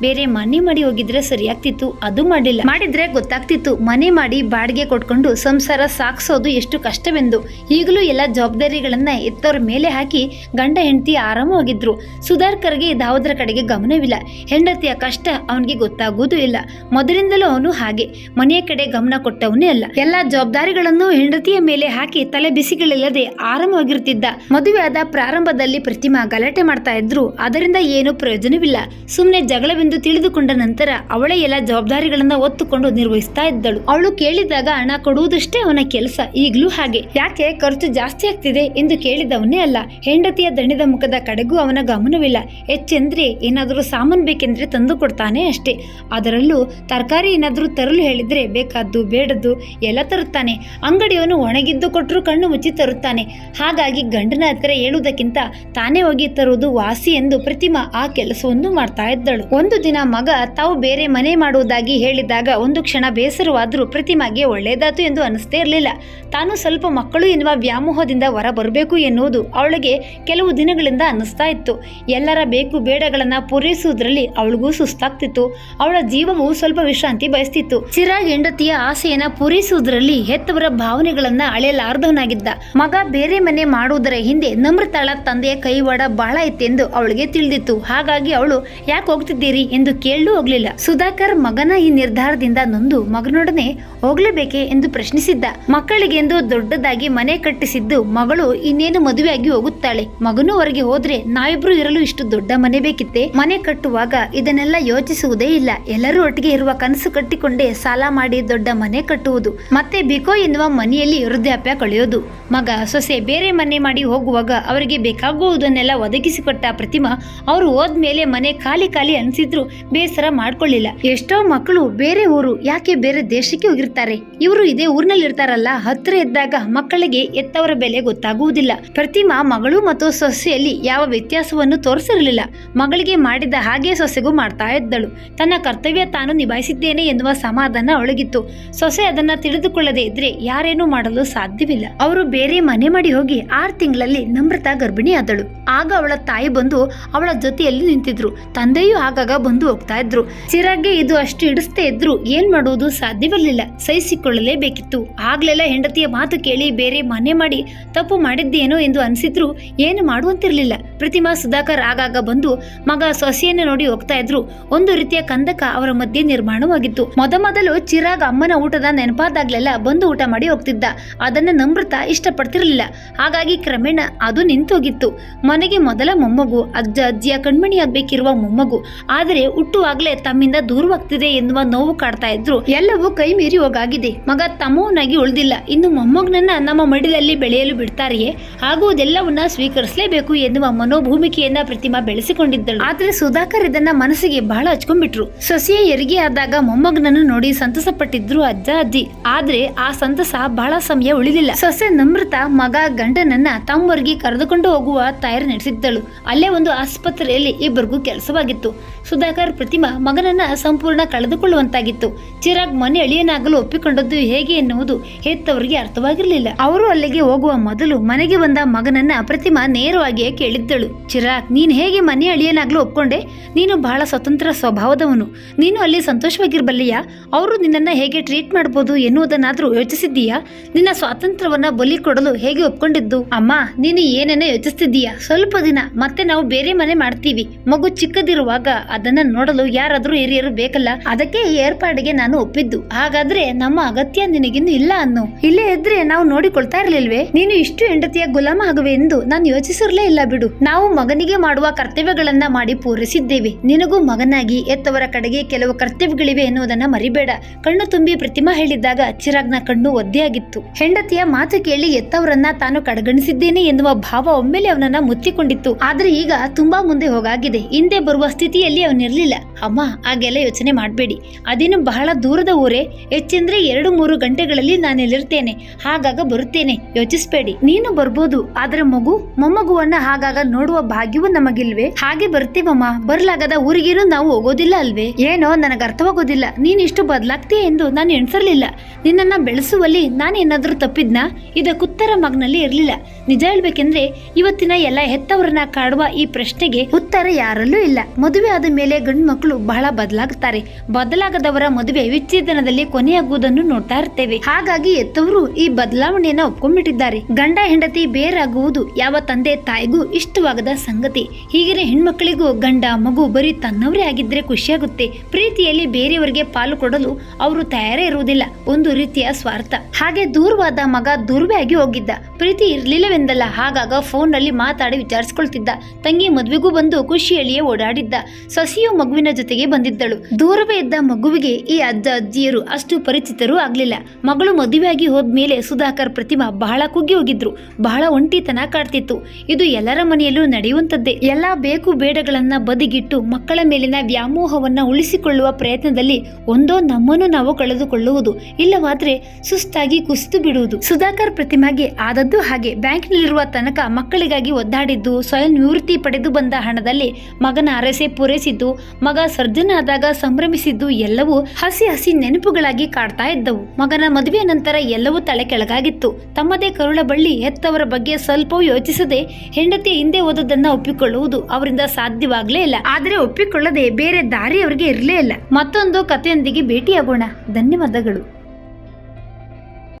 ಬೇರೆ ಮನೆ ಮಾಡಿ ಹೋಗಿದ್ರೆ ಸರಿಯಾಗ್ತಿತ್ತು, ಅದು ಮಾಡಿಲ್ಲ. ಮಾಡಿದ್ರೆ ಗೊತ್ತಾಗ್ತಿತ್ತು. ಮನೆ ಮಾಡಿ ಬಾಡಿಗೆ ಕೊಟ್ಕೊಂಡು ಸಂಸಾರ ಸಾಗಿಸೋದು ಎಷ್ಟು ಕಷ್ಟವೆಂದು. ಈಗಲೂ ಎಲ್ಲ ಜವಾಬ್ದಾರಿಗಳನ್ನ ಎತ್ತವರ ಮೇಲೆ ಹಾಕಿ ಗಂಡ ಹೆಂಡತಿ ಆರಾಮವಾಗಿದ್ರು ಸುಧಾರ್ಕರ್ಗೆ ದಾವೋದರ ಕಡೆಗೆ ಗಮನವಿಲ್ಲ. ಹೆಂಡತಿಯ ಕಷ್ಟ ಅವನಿಗೆ ಗೊತ್ತಾಗುವುದೂ ಇಲ್ಲ. ಮೊದಲಿಂದಲೂ ಅವನು ಹಾಗೆ. ಮನೆಯ ಕಡೆ ಗಮನ ಕೊಟ್ಟವನೇ ಅಲ್ಲ. ಎಲ್ಲಾ ಜವಾಬ್ದಾರಿಗಳನ್ನು ಹೆಂಡತಿಯ ಮೇಲೆ ಹಾಕಿ ತಲೆ ಬಿಸಿಗಳಿಲ್ಲದೆ ಆರಾಮವಾಗಿರುತ್ತಿದ್ದ ಮದುವೆಯಾದ ಪ್ರಾರಂಭದಲ್ಲಿ ಪ್ರತಿಮಾ ಗಲಾಟೆ ಮಾಡ್ತಾ ಇದ್ರು. ಅದರಿಂದ ಏನು ಪ್ರಯೋಜನವಿಲ್ಲ. ಸುಮ್ಮನೆ ಜಗಳವೆಂದು ತಿಳಿದುಕೊಂಡ ನಂತರ ಅವಳೇ ಎಲ್ಲ ಜವಾಬ್ದಾರಿಗಳನ್ನ ಒತ್ತುಕೊಂಡು ನಿರ್ವಹಿಸ್ತಾ ಇದ್ದಳು. ಅವಳು ಕೇಳಿದಾಗ ಹಣ ಕೊಡುವುದಷ್ಟೇ ಅವನ ಕೆಲಸ. ಈಗಲೂ ಹಾಗೆ. ಯಾಕೆ? ಖರ್ಚು ಜಾಸ್ತಿ ಆಗ್ತಿದೆ ಎಂದು ಕೇಳಿದವನೇ ಅಲ್ಲ. ಹೆಂಡತಿಯ ದಣಿದ ಮುಖದ ಕಡೆಗೂ ಅವನ ಗಮನವಿಲ್ಲ. ಹೆಚ್ಚೆಂದ್ರೆ ಏನಾದರೂ ಸಾಮಾನು ಬೇಕೆಂದ್ರೆ ತಂದು ಕೊಡ್ತಾನೆ ಅಷ್ಟೇ. ಅದರಲ್ಲೂ ತರಕಾರಿ ಏನಾದರೂ ತರಲು ಹೇಳಿದರೆ ಬೇಕಾದ್ದು, ಬೇಡದ್ದು ಎಲ್ಲ ತರುತ್ತಾನೆ. ಅಂಗಡಿಯವನು ಒಣಗಿದ್ದು ಕೊಟ್ಟರು ಕಣ್ಣು ಮುಚ್ಚಿ ತರುತ್ತಾನೆ. ಹಾಗಾಗಿ ಗಂಡನ ಹತ್ತಿರ ಹೇಳುವುದಕ್ಕಿಂತ ತಾನೇ ಹೋಗಿ ತರುವುದು ವಾಸಿ ಎಂದು ಪ್ರತಿಮಾ ಆ ಕೆಲಸವನ್ನು ಮಾಡ್ತಾ ಇದ್ದಳು. ಒಂದು ದಿನ ಮಗ ತಾವು ಬೇರೆ ಮನೆ ಮಾಡುವುದಾಗಿ ಹೇಳಿದಾಗ ಒಂದು ಕ್ಷಣ ಬೇಸರವಾದರೂ ಪ್ರತಿಮಾಗೆ ಒಳ್ಳೆಯದಾತು ಎಂದು ಅನಿಸ್ತೇ ಇರಲಿಲ್ಲ. ತಾನು ಸ್ವಲ್ಪ ಮಕ್ಕಳು ಎನ್ನುವ ವ್ಯಾಮೋಹದಿಂದ ಹೊರ ಬರಬೇಕು ಎನ್ನುವುದು ಅವಳಿಗೆ ಕೆಲವು ದಿನಗಳಿಂದ ಅನ್ನಿಸ್ತಾ ಇತ್ತು. ಎಲ್ಲರ ಬೇಕು ಬೇಡಗಳನ್ನು ಪೂರೈಸುವುದರಲ್ಲಿ ಅವಳಿಗೂ ಸುಸ್ತಾಗ್ತಿತ್ತು. ಅವಳ ಜೀವವು ಸ್ವಲ್ಪ ವಿಶ್ರಾಂತಿ ಬಯಸ್ತಿತ್ತು. ಚಿರಾಗ್ ಹೆಂಡತಿಯ ಆಸೆಯನ್ನು ಪೂರೈಸುವುದರಲ್ಲಿ ಹೆತ್ತವರ ಭಾವನೆಗಳನ್ನ ಅಳೆಯಲಾರ್ದವನಾಗಿದ್ದ. ಮಗ ಬೇರೆ ಮನೆ ಮಾಡುವುದರ ಹಿಂದೆ ನಮ್ರತಾಳ ತಂದೆಯ ಕೈವಾಡ ಬಹಳ ಇತ್ತೆಂದು ಅವಳಿಗೆ ತಿಳಿದಿತ್ತು. ಹಾಗಾಗಿ ಅವಳು, ಯಾಕೆ ಹೋಗ್ತಿದ್ದೀರಿ? ಎಂದು ಕೇಳಲು ಹೋಗ್ಲಿಲ್ಲ. ಸುಧಾಕರ್ ಮಗನ ಈ ನಿರ್ಧಾರದಿಂದ ನೊಂದು ಮಗನೊಡನೆ ಹೋಗ್ಲೇಬೇಕೆ ಎಂದು ಪ್ರಶ್ನಿಸಿದ್ದ. ಮಕ್ಕಳಿಗೆಂದು ದೊಡ್ಡದಾಗಿ ಮನೆ ಕಟ್ಟಿಸಿದ್ದು ಮಗಳು ಇನ್ನೇನು ಮದುವೆಯಾಗಿ ಹೋಗುತ್ತಾಳೆ ಮಗನು ಹೊರಗೆ ಹೋದ್ರೆ ನಾವಿಬ್ರು ಇರಲು ಇಷ್ಟು ದೊಡ್ಡ ಮನೆ ಬೇಕಿತ್ತೆ? ಮನೆ ಕಟ್ಟುವಾಗ ಇದನ್ನೆಲ್ಲ ಯೋಚಿಸುವುದೇ ಇಲ್ಲ. ಎಲ್ಲರೂ ಒಟ್ಟಿಗೆ ಇರುವ ಕನಸು ಕಟ್ಟಿಕೊಂಡೇ ಸಾಲ ಮಾಡಿ ದೊಡ್ಡ ಮನೆ ಕಟ್ಟುವುದು. ಮತ್ತೆ ಬಿಕೋ ಎನ್ನುವ ಮನೆಯಲ್ಲಿ ವೃದ್ಧಾಪ್ಯ ಕಳೆಯೋದು. ಮಗ ಸೊಸೆ ಬೇರೆ ಮನೆ ಮಾಡಿ ಹೋಗುವಾಗ ಅವರಿಗೆ ಬೇಕಾಗುವುದನ್ನೆಲ್ಲ ಒದಗಿಸಿಕೊಟ್ಟ ಪ್ರತಿಮಾ ಅವರು ಹೋದ್ಮೇಲೆ ಮನೆ ಖಾಲಿ ಖಾಲಿ ಅನ್ಸಿದ್ರು ಬೇಸರ ಮಾಡ್ಕೊಳ್ಳಿಲ್ಲ. ಎಷ್ಟೋ ಮಕ್ಕಳು ಬೇರೆ ಊರು, ಯಾಕೆ ಬೇರೆ ದೇಶಕ್ಕೆ ಹೋಗಿರ್ತಾರೆ? ಇವರು ಇದೇ ಊರಿನಲ್ಲಿ ಇರ್ತಾರಲ್ಲ ಹತ್ತಿರ ಇದ್ದಾಗ ಮಕ್ಕಳಿಗೆ ಎತ್ತವರ ಬೆಲೆ ಗೊತ್ತಾಗುವುದಿಲ್ಲ. ಪ್ರತಿಮಾ ಮಗಳು ಮತ್ತು ಸೊಸೆಯಲ್ಲಿ ಯಾವ ವ್ಯತ್ಯಾಸವನ್ನು ತೋರಿಸಿರಲಿಲ್ಲ. ಮಗಳಿಗೆ ಮಾಡಿದ ಹಾಗೆ ಸೊಸೆಗೂ ಮಾಡ್ತಾ ಇದ್ದಳು. ತನ್ನ ಕರ್ತವ್ಯ ತಾನು ನಿಭಾಯಿಸಿದ್ದೇನೆ ಎನ್ನುವ ಸಮಾಧಾನ ಅವಳಿಗಿತ್ತು. ಸೊಸೆ ಅದನ್ನ ತಿಳಿದುಕೊಳ್ಳದೆ ಇದ್ರೆ ಯಾರೇನೂ ಮಾಡಲು ಸಾಧ್ಯವಿಲ್ಲ. ಅವರು ಬೇರೆ ಮನೆ ಮಾಡಿ ಹೋಗಿ ಆರು ತಿಂಗಳಲ್ಲಿ ನಮ್ರತಾ ಗರ್ಭಿಣಿ ಆದಳು ಆಗ ಅವಳ ತಾಯಿ ಬಂದು ಅವಳ ಜೊತೆಯಲ್ಲಿ ನಿಂತಿದ್ರು. ತಂದೆಯೂ ಆಗಾಗ ಬಂದು ಹೋಗ್ತಾ ಇದ್ರು. ಚಿರಾಗ್ಗೆ ಇದು ಅಷ್ಟು ಹಿಡಿಸ್ತೇ ಇದ್ರು ಏನ್ ಮಾಡುವುದು ಸಾಧ್ಯವಿರಲಿಲ್ಲ. ಸಹಿಸಿಕೊಳ್ಳಲೇಬೇಕಿತ್ತು. ಆಗ್ಲೆಲ್ಲ ಹೆಂಡತಿಯ ಮಾತು ಕೇಳಿ ಬೇರೆ ಮನೆ ಮಾಡಿ ತಪ್ಪು ಮಾಡಿದ್ದೇನೋ ಎಂದು ಅನಿಸಿದ್ರು ಏನು ಮಾಡುವಂತಿರಲಿಲ್ಲ. ಪ್ರತಿಮಾ ಸುಧಾಕರ್ ಆಗಾಗ ಬಂದು ಮಗ ಸೊಸೆಯನ್ನು ನೋಡಿ ಹೋಗ್ತಾ ಇದ್ರು. ಒಂದು ರೀತಿಯ ಕಂದಕ ಅವರ ಮಧ್ಯೆ ನಿರ್ಮಾಣವಾಗಿತ್ತು. ಮೊದಮೊದಲು ಚಿರಾಗ್ ಅಮ್ಮನ ಊಟದ ನೆನಪಾದಾಗ್ಲೆಲ್ಲ ಬಂದು ಊಟ ಮಾಡಿ ಹೋಗ್ತಿದ್ದ. ಅದನ್ನ ನಮೃತ ಇಷ್ಟಪಡ್ತಿರಲಿಲ್ಲ. ಹಾಗಾಗಿ ಕ್ರಮೇಣ ಅದು ನಿಂತೋಗಿತ್ತು. ಮನೆಗೆ ಮೊದಲ ಮೊಮ್ಮಗು, ಅಜ್ಜ, ಅಜ್ಜಿಯ ಕಣ್ಮಣಿಯಾಗಬೇಕಿರುವ ಮೊಮ್ಮಗು. ಆದರೆ ಹುಟ್ಟುವಾಗಲೇ ತಮ್ಮಿಂದ ದೂರವಾಗ್ತಿದೆ ಎನ್ನುವ ನೋವು ಕಾಡ್ತಾ ಇದ್ರು. ಎಲ್ಲವೂ ಕೈ ಮೀರಿ ಹೋಗಾಗಿದೆ. ಮಗ ತಮ್ಮವನಾಗಿ ಉಳಿದಿಲ್ಲ. ಇನ್ನು ಮೊಮ್ಮಗನನ್ನ ನಮ್ಮ ಮಡಿಲಲ್ಲಿ ಬೆಳೆಯಲು ಬಿಡ್ತಾರೆಯೇ? ಆಗುವುದೆಲ್ಲವನ್ನ ಸ್ವೀಕರಿಸಲೇಬೇಕು ಎನ್ನುವ ಮನೋಭೂಮಿಕೆಯನ್ನ ಪ್ರತಿಮಾ ಬೆಳೆಸಿಕೊಂಡಿದ್ದಳು. ಆದ್ರೆ ಸುಧಾಕರ್ ಇದನ್ನ ಮನಸ್ಸಿಗೆ ಬಹಳ ಹಚ್ಕೊಂಡ್ಬಿಟ್ರು. ಸೊಸೆಯ ಎರಿಗೆ ಆದಾಗ ಮೊಮ್ಮಗನನ್ನು ನೋಡಿ ಸಂತಸ ಪಟ್ಟಿದ್ರು ಅಜ್ಜ ಅಜ್ಜಿ. ಆದ್ರೆ ಆ ಸಂತಸ ಬಹಳ ಸಮಯ ಉಳಿದಿಲ್ಲ. ಸೊಸೆ ನಮೃತ ಮಗ ಗಂಡನನ್ನ ತಮ್ಮವರಿಗೆ ಕರೆದುಕೊಂಡು ಹೋಗುವ ತಯಾರಿ ನಡೆಸಿದ್ದಳು. ಅಲ್ಲೇ ಒಂದು ಆಸ್ಪತ್ರೆಯಲ್ಲಿ ಇಬ್ಬರಿಗೂ ಕೆಲಸವಾಗಿತ್ತು. ಸುಧಾಕರ್ ಪ್ರತಿಮಾ ಮಗನನ್ನ ಸಂಪೂರ್ಣ ಕಳೆದುಕೊಳ್ಳುವಂತಾಗಿತ್ತು. ಚಿರಾಗ್ ಮನೆ ಅಳಿಯನಾಗಲು ಒಪ್ಪಿಕೊಂಡದ್ದು ಹೇಗೆ ಎನ್ನುವುದು ಹೆತ್ತವರಿಗೆ ಅರ್ಥವಾಗಿರಲಿಲ್ಲ. ಅವರು ಅಲ್ಲಿಗೆ ಹೋಗುವ ಮೊದಲು ಮನೆಗೆ ಬಂದ ಮಗನನ್ನ ಪ್ರತಿಮಾ ನೇರವಾಗಿಯೇ ಕೇಳಿದ್ದಳು. ಚಿರಾಗ್, ನೀನ್ ಹೇಗೆ ಮನೆ ಅಳಿಯನಾಗ್ಲೂ ಒಪ್ಕೊಂಡೆ? ನೀನು ಬಹಳ ಸ್ವತಂತ್ರ ಸ್ವಭಾವದವನು. ನೀನು ಅಲ್ಲಿ ಸಂತೋಷವಾಗಿರ್ಬಲ್ಲಿಯಾ? ಅವರು ನಿನ್ನನ್ನ ಹೇಗೆ ಟ್ರೀಟ್ ಮಾಡ್ಬೋದು ಎನ್ನುವುದನ್ನಾದ್ರೂ ಯೋಚಿಸಿದ್ದೀಯಾ? ನಿನ್ನ ಸ್ವಾತಂತ್ರ್ಯವನ್ನ ಬಲಿ ಕೊಡಲು ಹೇಗೆ ಒಪ್ಕೊಂಡಿದ್ದು? ಅಮ್ಮ, ನೀನು ಏನೇನೋ ಯೋಚಿಸ್ತಿದ್ದೀಯಾ? ಸ್ವಲ್ಪ ದಿನ, ಮತ್ತೆ ನಾವು ಬೇರೆ ಮನೆ ಮಾಡ್ತೀವಿ. ಮಗು ಚಿಕ್ಕದಿರುವಾಗ ಅದನ್ನ ನೋಡಲು ಯಾರಾದ್ರೂ ಹಿರಿಯರು ಬೇಕಲ್ಲ? ಅದಕ್ಕೆ ಈ ಏರ್ಪಾಡಿಗೆ ನಾನು ಒಪ್ಪಿದ್ದು. ಹಾಗಾದ್ರೆ ನಮ್ಮ ಅಗತ್ಯ ನಿನಗಿನ್ನು ಇಲ್ಲ ಅನ್ನು. ಇಲ್ಲೇ ಇದ್ರೆ ನಾವು ನೋಡಿಕೊಳ್ತಾ ಇರ್ಲಿಲ್ವೇ? ನೀನು ಇಷ್ಟು ಹೆಂಡತಿಯ ಗುಲಾಮ ಆಗುವೆ ಎಂದು ನಾನು ಯೋಚಿಸಿರ್ಲೇ ಇಲ್ಲ ಬಿಡು. ನಾವು ಮಗನಿಗೆ ಮಾಡುವ ಕರ್ತವ್ಯಗಳನ್ನ ಮಾಡಿ ಪೂರೈಸಿದ್ದೇವೆ. ನಿನಗೂ ಮಗನಾಗಿ ಎತ್ತವರ ಕಡೆಗೆ ಕೆಲವು ಕರ್ತವ್ಯಗಳಿವೆ ಎನ್ನುವುದನ್ನ ಮರಿಬೇಡ. ಕಣ್ಣು ತುಂಬಿ ಪ್ರತಿಮಾ ಹೇಳಿದ್ದಾಗ ಚಿರಾಗ್ನ ಕಣ್ಣು ಒದ್ದೆಯಾಗಿತ್ತು. ಹೆಂಡತಿಯ ಮಾತು ಕೇಳಿ ಎತ್ತವರನ್ನ ತಾನು ಕಡೆಗಣಿಸಿದ್ದೇನೆ ಎನ್ನುವ ಭಾವ ಒಮ್ಮೆಲೆ ಅವನನ್ನ ಮುತ್ತಿಕೊಂಡಿತ್ತು ಆದ್ರೆ ಈಗ ತುಂಬಾ ಮುಂದೆ ಹೋಗಾಗಿದೆ. ಹಿಂದೆ ಬರುವ ಸ್ಥಿತಿಯಲ್ಲಿ ಅವನಿರ್ಲಿಲ್ಲ. ಅಮ್ಮ, ಹಾಗೆಲ್ಲ ಯೋಚನೆ ಮಾಡಬೇಡಿ. ಅದೇನು ಬಹಳ ದೂರದ ಊರೇ? ಹೆಚ್ಚೆಂದ್ರೆ ಎರಡು ಮೂರು ಗಂಟೆಗಳಲ್ಲಿ ನಾನಿಲ್ಲಿರ್ತೇನೆ. ಹಾಗಾಗ ಬರುತ್ತೇನೆ. ಯೋಚಿಸ್ಬೇಡಿ. ನೀನು ಬರ್ಬೋದು. ಆದ್ರೆ ಮಗು ಮೊಮ್ಮಗುವನ್ನ ಹಾಗಾಗ ನೋಡುವ ಭಾಗ್ಯವೂ ನಮಗಿಲ್ವೇ? ಹಾಗೆ ಬರ್ತೀವಮ್ಮ ಬರ್ಲಾಗದ ಊರಿಗೇನು ನಾವು ಹೋಗೋದಿಲ್ಲ ಅಲ್ವೇ? ಏನೋ ನನಗೆ ಅರ್ಥವಾಗೋದಿಲ್ಲ ನೀನ್ ಇಷ್ಟು ಬದಲಾಗ್ತೀಯ ಎಂದು ನಾನು ಎಣಿಸಿರ್ಲಿಲ್ಲ. ನಿನ್ನನ್ನ ಬೆಳೆಸುವಲ್ಲಿ ನಾನೇನಾದ್ರೂ ತಪ್ಪಿದ್ನಾ? ಇದಕ್ಕುತ್ತರ ಮಗ್ನಲ್ಲಿ ಇರಲಿಲ್ಲ. ನಿಜ ಹೇಳ್ಬೇಕೆಂದ್ರೆ ಇವತ್ತಿನ ಎಲ್ಲ ಹೆತ್ತವರನ್ನ ಕಾಡುವ ಈ ಪ್ರಶ್ನೆಗೆ ಉತ್ತರ ಯಾರಲ್ಲೂ ಇಲ್ಲ. ಮದುವೆ ಆದ ಮೇಲೆ ಗಂಡು ಮಕ್ಕಳು ಬಹಳ ಬದಲಾಗುತ್ತಾರೆ ಬದಲಾಗದವರ ಮದುವೆ ವಿಚ್ಛೇದನದಲ್ಲಿ ಕೊನೆಯಾಗುವುದನ್ನು ನೋಡ್ತಾ ಇರ್ತೇವೆ. ಹಾಗಾಗಿ ಹೆತ್ತವರು ಈ ಬದಲಾವಣೆಯನ್ನ ಒಪ್ಕೊಂಡ್ಬಿಟ್ಟಿದ್ದಾರೆ. ಗಂಡ ಹೆಂಡತಿ ಬೇರಾಗುವುದು ಯಾವ ತಂದೆ ತಾಯಿಗೂ ಇಷ್ಟವಾಗದ ಸಂಗತಿ. ಹೀಗಿರ ಹೆಣ್ಮಕ್ಳಿಗೂ ಗಂಡ, ಮಗು ಬರೀ ತನ್ನವರೇ ಆಗಿದ್ರೆ ಖುಷಿಯಾಗುತ್ತೆ. ಪ್ರೀತಿಯಲ್ಲಿ ಬೇರೆಯವರಿಗೆ ಪಾಲು ಕೊಡಲು ಅವರು ತಯಾರೇ ಇರುವುದಿಲ್ಲ. ಒಂದು ರೀತಿಯ ಸ್ವಾರ್ಥ. ಹಾಗೆ ದೂರವಾದ ಮಗ ದೂರವೇ ಆಗಿ ಹೋಗಿದ್ದ. ಪ್ರೀತಿ ಇರಲಿಲ್ಲವೆಂದಲ್ಲ, ಹಾಗಾಗ ಫೋನ್ನಲ್ಲಿ ಮಾತಾಡಿ ವಿಚಾರಿಸ್ಕೊಳ್ತಿದ್ದ. ತಂಗಿ ಮದುವೆಗೂ ಬಂದು ಖುಷಿಯಲ್ಲಿಯೇ ಓಡಾಡಿದ್ದ. ಸಸಿಯು ಮಗುವಿನ ಜೊತೆಗೆ ಬಂದಿದ್ದಳು. ದೂರವೇ ಇದ್ದ ಮಗುವಿಗೆ ಈ ಅಜ್ಜ, ಅಜ್ಜಿಯರು ಅಷ್ಟು ಪರಿಚಿತರೂ ಆಗಲಿಲ್ಲ. ಮಗಳು ಮದುವೆಯಾಗಿ ಹೋದ್ಮೇಲೆ ಸುಧಾಕರ್ ಪ್ರತಿಮಾ ಬಹಳ ಕುಗ್ಗಿ ಹೋಗಿದ್ರು. ಬಹಳ ಒಂಟಿತನ ಕಾಡ್ತಿತ್ತು ಇದು ಎಲ್ಲರ ಮನೆಯಲ್ಲೂ ನಡೆಯುವಂಥದ್ದೇ. ಎಲ್ಲಾ ಬೇಕು ಬೇಡಗಳನ್ನ ಬದಿಗಿಟ್ಟು ಮಕ್ಕಳ ಮೇಲಿನ ವ್ಯಾಮೋಹವನ್ನ ಉಳಿಸಿಕೊಳ್ಳುವ ಪ್ರಯತ್ನದಲ್ಲಿ ಒಂದೋ ನಮ್ಮನ್ನು ನಾವು ಕಳೆದುಕೊಳ್ಳುವುದು, ಇಲ್ಲವಾದ್ರೆ ಸುಸ್ತಾಗಿ ಕುಸಿದು ಬಿಡುವುದು. ಸುಧಾಕರ್ ಪ್ರತಿಮಾಗೆ ಆದದ್ದು ಹಾಗೆ. ಬ್ಯಾಂಕ್ನಲ್ಲಿರುವ ತನಕ ಮಕ್ಕಳಿಗಾಗಿ ಒದ್ದಾಡಿದ್ದು, ಸ್ವಯಂ ನಿವೃತ್ತಿ ಪಡೆದು ಬಂದ ಹಣದಲ್ಲಿ ಮಗನ ಅರಸೆ ಪೂರೈಸಿದ್ದು, ಮಗ ಸರ್ಜನ ಆದಾಗ ಸಂಭ್ರಮಿಸಿದ್ದು ಎಲ್ಲವೂ ಹಸಿ ಹಸಿ ನೆನಪುಗಳಾಗಿ ಕಾಡ್ತಾ ಇದ್ದವು. ಮಗನ ಮದುವೆಯ ನಂತರ ಎಲ್ಲವೂ ತಲೆ ಕೆಳಗಾಗಿತ್ತು. ತಮ್ಮದೇ ಕರುಳ ಬಳ್ಳಿ ಹೆತ್ತವರ ಬಗ್ಗೆ ಸ್ವಲ್ಪವೂ ಯೋಚಿಸದೆ ಹೆಂಡತಿ ಹಿಂದೆ ಓದೋದನ್ನ ಒಪ್ಪಿಕೊಳ್ಳುವುದು ಅವರಿಂದ ಸಾಧ್ಯವಾಗಲೇ ಇಲ್ಲ. ಆದರೆ ಒಪ್ಪಿಕೊಳ್ಳದೆ ಬೇರೆ ದಾರಿ ಅವರಿಗೆ ಇರಲೇ ಇಲ್ಲ. ಮತ್ತೊಂದು ಕಥೆಯೊಂದಿಗೆ ಭೇಟಿಯಾಗೋಣ. ಧನ್ಯವಾದಗಳು.